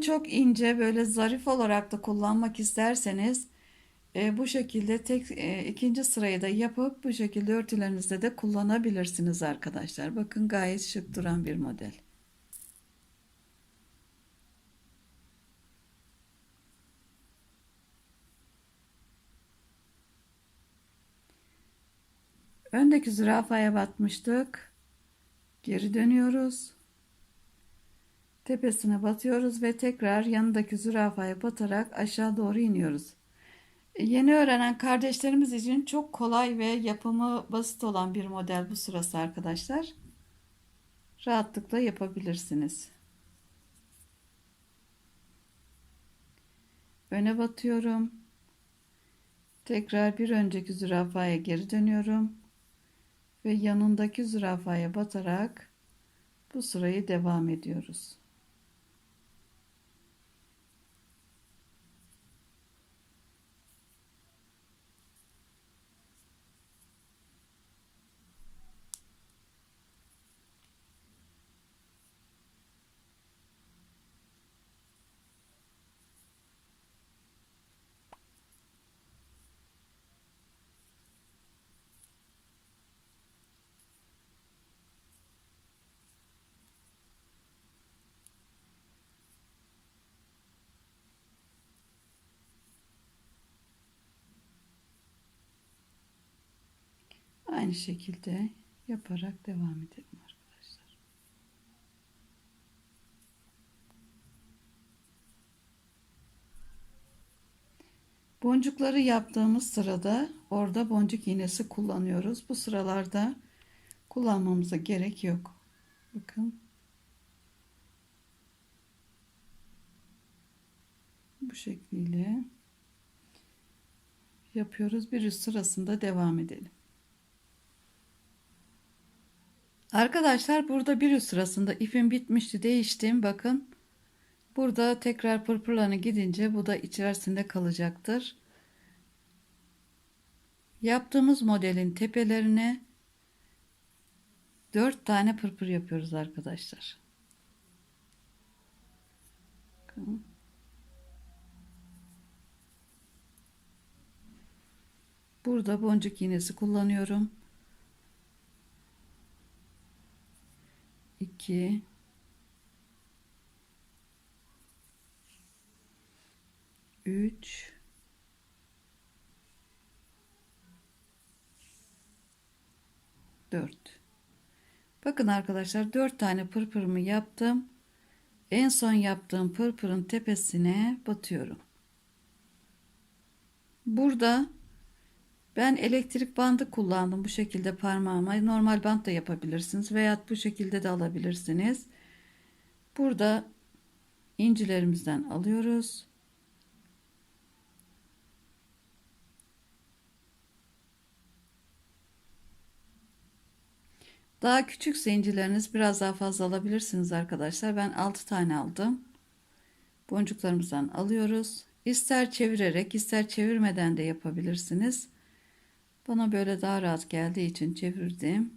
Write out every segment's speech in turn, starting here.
Çok ince böyle zarif olarak da kullanmak isterseniz e, bu şekilde tek e, ikinci sırayı da yapıp bu şekilde örtülerinizde de kullanabilirsiniz arkadaşlar. Bakın gayet şık duran bir model. Öndeki zürafaya batmıştık. Geri dönüyoruz. Tepesine batıyoruz ve tekrar yanındaki zürafaya batarak aşağı doğru iniyoruz. Yeni öğrenen kardeşlerimiz için çok kolay ve yapımı basit olan bir model bu sırası arkadaşlar. Rahatlıkla yapabilirsiniz. Öne batıyorum. Tekrar bir önceki zürafaya geri dönüyorum. Ve yanındaki zürafaya batarak bu sırayı devam ediyoruz. Aynı şekilde yaparak devam edelim arkadaşlar. Boncukları yaptığımız sırada orada boncuk iğnesi kullanıyoruz. Bu sıralarda kullanmamıza gerek yok. Bakın. Bu şekliyle yapıyoruz. Bir üst sırasında devam edelim. Arkadaşlar burada bir üst sırasında ipim bitmişti değiştim. Bakın burada tekrar pırpırlarını gidince bu da içerisinde kalacaktır. Yaptığımız modelin tepelerine 4 tane pırpır yapıyoruz arkadaşlar. Burada boncuk iğnesi kullanıyorum 2 3 4 Bakın arkadaşlar 4 tane pırpırımı yaptım. En son yaptığım pırpırın tepesine batıyorum. Burada ben elektrik bandı kullandım bu şekilde parmağıma. Normal bant da yapabilirsiniz veya bu şekilde de alabilirsiniz. Burada incilerimizden alıyoruz. Daha küçük zincirleriniz biraz daha fazla alabilirsiniz arkadaşlar. Ben 6 tane aldım. Boncuklarımızdan alıyoruz. İster çevirerek ister çevirmeden de yapabilirsiniz. Bana böyle daha rahat geldiği için çevirdim.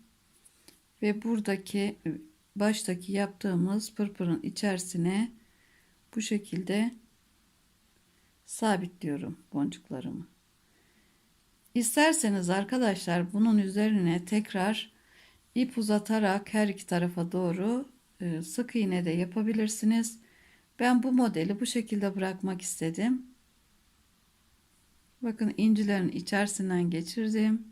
Ve buradaki baştaki yaptığımız pırpırın içerisine bu şekilde sabitliyorum boncuklarımı. İsterseniz arkadaşlar bunun üzerine tekrar ip uzatarak her iki tarafa doğru e, sık iğne de yapabilirsiniz. Ben bu modeli bu şekilde bırakmak istedim. Bakın incilerin içerisinden geçirdim.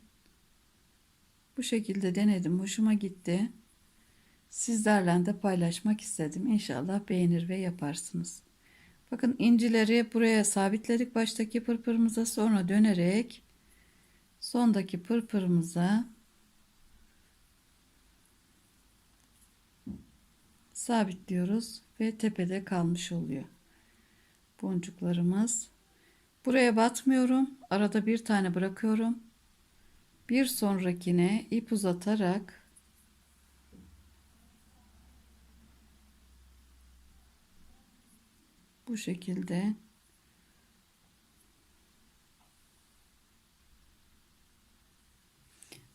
Bu şekilde denedim. Hoşuma gitti. Sizlerle de paylaşmak istedim. İnşallah beğenir ve yaparsınız. Bakın incileri buraya sabitledik baştaki pırpırımıza sonra dönerek sondaki pırpırımıza sabitliyoruz ve tepede kalmış oluyor. Boncuklarımız Buraya batmıyorum. Arada bir tane bırakıyorum. Bir sonrakine ip uzatarak bu şekilde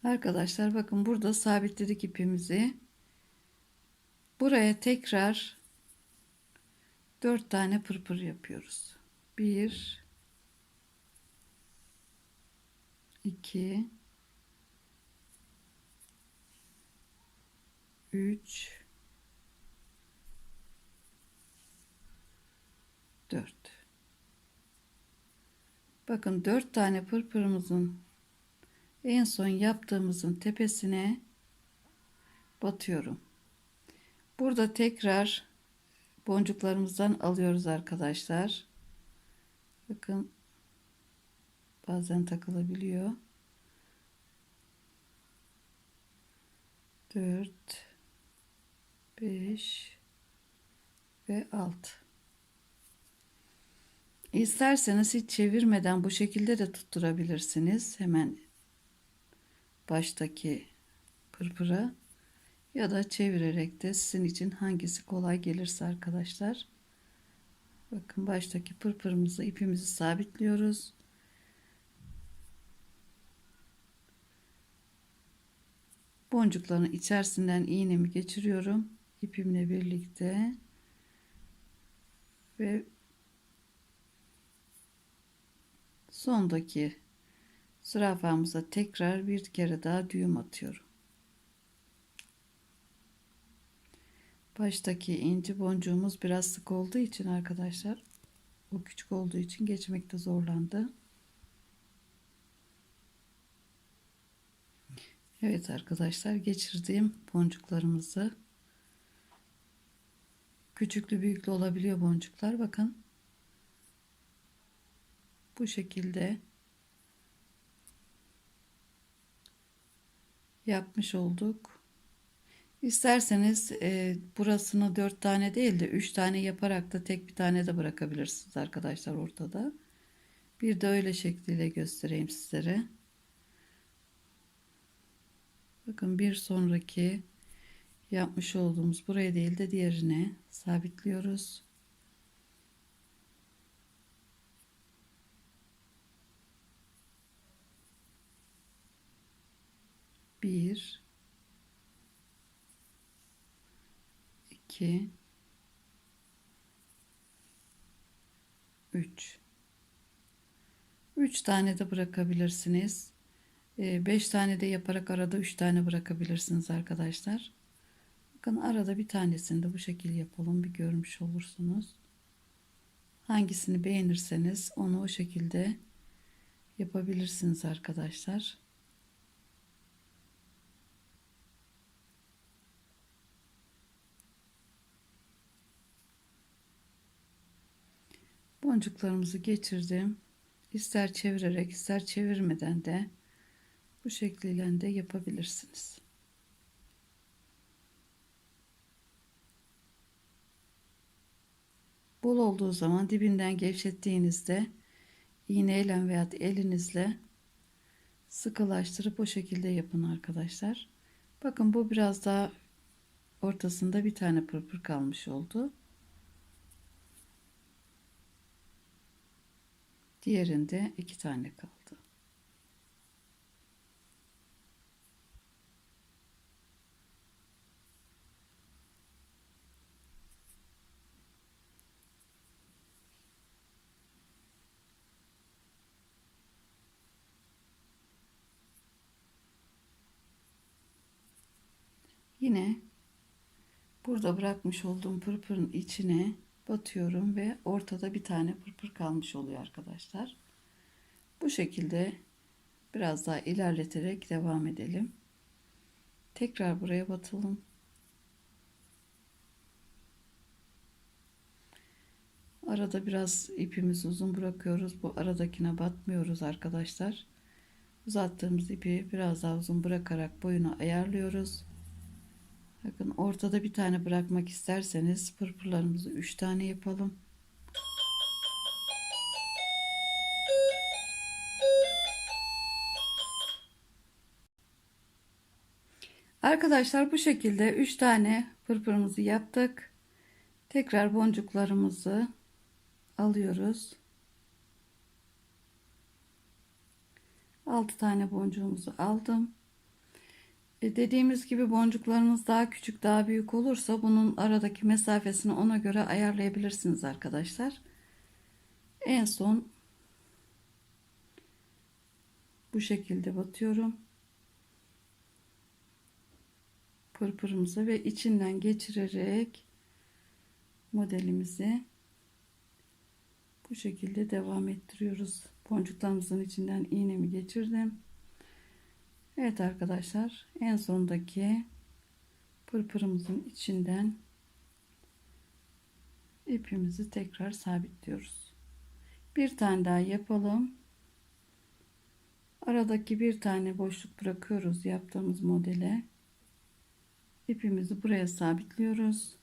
Arkadaşlar bakın burada sabitledik ipimizi. Buraya tekrar 4 tane pırpır yapıyoruz. 1 2 3 4 Bakın 4 tane pırpırımızın en son yaptığımızın tepesine batıyorum. Burada tekrar boncuklarımızdan alıyoruz arkadaşlar. Bakın bazen takılabiliyor. 4 5 ve 6 İsterseniz hiç çevirmeden bu şekilde de tutturabilirsiniz. Hemen baştaki pırpıra ya da çevirerek de sizin için hangisi kolay gelirse arkadaşlar. Bakın baştaki pırpırımızı ipimizi sabitliyoruz. Boncukların içerisinden iğnemi geçiriyorum. ipimle birlikte ve sondaki zürafamıza tekrar bir kere daha düğüm atıyorum. Baştaki inci boncuğumuz biraz sık olduğu için arkadaşlar o küçük olduğu için geçmekte zorlandı. Evet arkadaşlar geçirdiğim boncuklarımızı küçüklü büyüklü olabiliyor boncuklar bakın bu şekilde yapmış olduk. İsterseniz e, burasını dört tane değil de üç tane yaparak da tek bir tane de bırakabilirsiniz arkadaşlar ortada. Bir de öyle şekliyle göstereyim sizlere. Bakın bir sonraki yapmış olduğumuz buraya değil de diğerine sabitliyoruz. Bir 2 3 3 tane de bırakabilirsiniz. 5 ee, tane de yaparak arada 3 tane bırakabilirsiniz arkadaşlar. Bakın arada bir tanesini de bu şekilde yapalım bir görmüş olursunuz. Hangisini beğenirseniz onu o şekilde yapabilirsiniz arkadaşlar. boncuklarımızı geçirdim. İster çevirerek ister çevirmeden de bu şekliyle de yapabilirsiniz. Bol olduğu zaman dibinden gevşettiğinizde iğneyle veya elinizle sıkılaştırıp o şekilde yapın arkadaşlar. Bakın bu biraz daha ortasında bir tane pırpır kalmış oldu. Diğerinde iki tane kaldı. Yine burada bırakmış olduğum pırpırın içine batıyorum ve ortada bir tane pırpır kalmış oluyor arkadaşlar. Bu şekilde biraz daha ilerleterek devam edelim. Tekrar buraya batalım. Arada biraz ipimizi uzun bırakıyoruz. Bu aradakine batmıyoruz arkadaşlar. Uzattığımız ipi biraz daha uzun bırakarak boyunu ayarlıyoruz. Bakın ortada bir tane bırakmak isterseniz pırpırlarımızı 3 tane yapalım. Arkadaşlar bu şekilde 3 tane pırpırımızı yaptık. Tekrar boncuklarımızı alıyoruz. 6 tane boncuğumuzu aldım. E, dediğimiz gibi boncuklarımız daha küçük daha büyük olursa bunun aradaki mesafesini ona göre ayarlayabilirsiniz arkadaşlar. En son bu şekilde batıyorum. Pırpırımızı ve içinden geçirerek modelimizi bu şekilde devam ettiriyoruz. Boncuklarımızın içinden iğnemi geçirdim. Evet arkadaşlar en sondaki pırpırımızın içinden ipimizi tekrar sabitliyoruz. Bir tane daha yapalım. Aradaki bir tane boşluk bırakıyoruz yaptığımız modele. İpimizi buraya sabitliyoruz.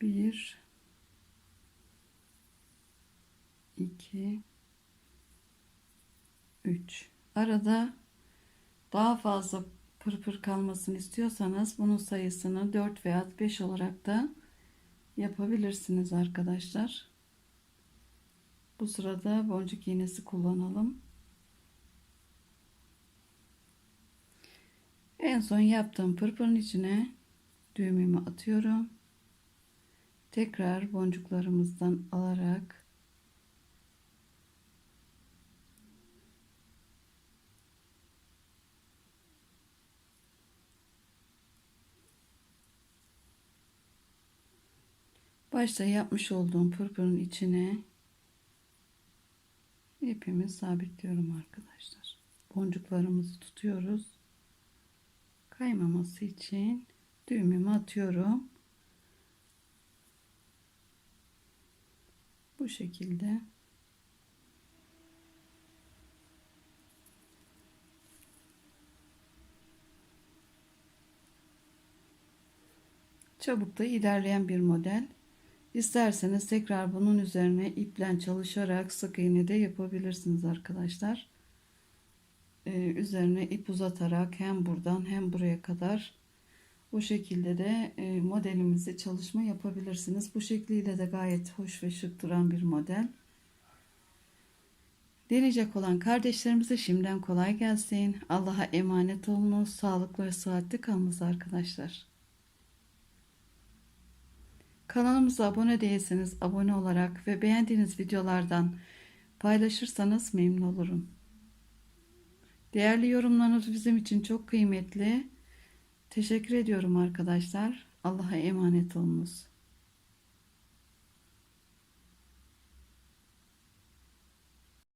Bir 2 3 arada daha fazla pırpır kalmasını istiyorsanız bunun sayısını 4 veya 5 olarak da yapabilirsiniz arkadaşlar. Bu sırada boncuk iğnesi kullanalım. En son yaptığım pırpırın içine düğümümü atıyorum. Tekrar boncuklarımızdan alarak Başta yapmış olduğum pırpırın içine ipimi sabitliyorum arkadaşlar. Boncuklarımızı tutuyoruz. Kaymaması için düğümümü atıyorum. Bu şekilde çabuk da ilerleyen bir model. İsterseniz tekrar bunun üzerine iplen çalışarak sık iğne de yapabilirsiniz arkadaşlar. Ee, üzerine ip uzatarak hem buradan hem buraya kadar bu şekilde de e, modelimizi çalışma yapabilirsiniz. Bu şekliyle de gayet hoş ve şık duran bir model. Deneyecek olan kardeşlerimize şimdiden kolay gelsin. Allah'a emanet olunuz. Sağlıklı ve sıhhatli kalınız arkadaşlar. Kanalımıza abone değilseniz abone olarak ve beğendiğiniz videolardan paylaşırsanız memnun olurum. Değerli yorumlarınız bizim için çok kıymetli. Teşekkür ediyorum arkadaşlar. Allah'a emanet olunuz.